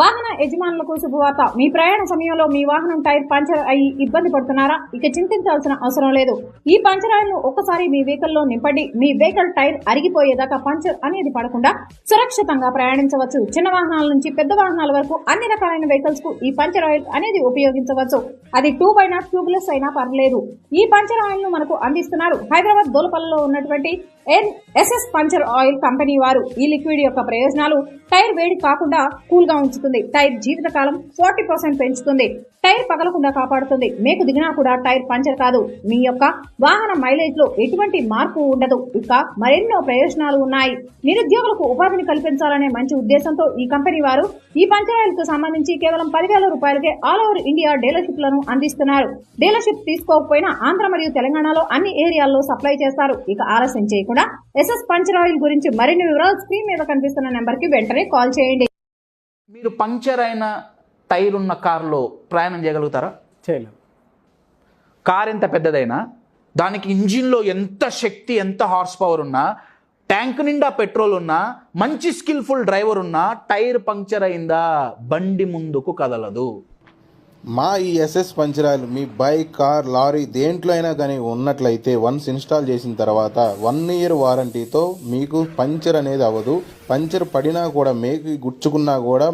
వాహన యజమానులకు శుభవార్త. మీ ప్రయాణ సమయంలో మీ వాహనం టైర్ పంచర్ అయ్యి ఇబ్బంది పడుతున్నారా? ఇక చింతించాల్సిన అవసరం లేదు. ఈ పంచర్ ఆయిల్ను ఒక్కసారి మీ వెహికల్లో నింపండి. మీ వెహికల్ టైర్ అరిగిపోయేదాకా పంచర్ అనేది పడకుండా సురక్షితంగా ప్రయాణించవచ్చు. చిన్న వాహనాల నుంచి పెద్ద వాహనాల వరకు అన్ని రకాలైన వెహికల్స్కు ఈ పంచర్ ఆయిల్ అనేది ఉపయోగించవచ్చు. అది టూ బై నాట్ ట్యూబ్లెస్ అయినా పర్లేదు. ఈ పంచర్ ఆయిల్ను మనకు అందిస్తున్నారు హైదరాబాద్ దోలపల్లిలో ఉన్నటువంటి N SS puncture oil company వారు. ఈ లిక్విడ్ యొక్క ప్రయోజనాలు టైర్ వేడి కాకుండా కూల్గా ఉంచుతుంది టైర్ జీవితకాలం ఫార్టీ పర్సెంట్ పెంచుతుంది. టైర్ పగలకుండా కాపాడుతుంది. మేకు దిగినా కూడా టైర్ పంచర్ కాదు. మీ యొక్క వాహన మైలేజ్లో ఎటువంటి మార్పు ఉండదు. ఇక మరెన్నో ప్రయోజనాలు ఉన్నాయి. నిరుద్యోగులకు ఉపాధిని కల్పించాలనే మంచి ఉద్దేశంతో ఈ కంపెనీ వారు ఈ పంచర్ ఆయిల్కు సంబంధించి కేవలం పదివేల రూపాయలకే ఆల్ ఓవర్ ఇండియా డీలర్షిప్లను అందిస్తున్నారు. డీలర్షిప్ తీసుకోకపోయినా ఆంధ్ర మరియు తెలంగాణలో అన్ని ఏరియాల్లో సప్లై చేస్తారు. ఇక ఆలస్యం చేయకుండా ఎస్ఎస్ పంచర్ ఆయిల్ గురించి మరిన్ని వివరాలు స్క్రీన్ మీద కనిపిస్తున్న నెంబర్కి వెంటనే కాల్ చేయండి. మీరు పంక్చర్ అయిన టైర్ ఉన్న కారులో ప్రయాణం చేయగలుగుతారా? చేయలేం. కార్ ఎంత పెద్దదైనా దానికి ఇంజిన్లో ఎంత శక్తి ఎంత హార్స్ పవర్ ఉన్నా ట్యాంక్ నిండా పెట్రోల్ ఉన్నా మంచి స్కిల్ఫుల్ డ్రైవర్ ఉన్నా టైర్ పంక్చర్ అయిందా బండి ముందుకు కదలదు. మా ఈ ఎస్ఎస్ పంచరాలు మీ బైక్ కార్ లారీ దేంట్లో అయినా కానీ ఉన్నట్లయితే వన్స్ ఇన్స్టాల్ చేసిన తర్వాత వన్ ఇయర్ వారంటీతో మీకు పంచర్ అనేది అవ్వదు. పంచర్ పడినా కూడా మేకు గుచ్చుకున్నా కూడా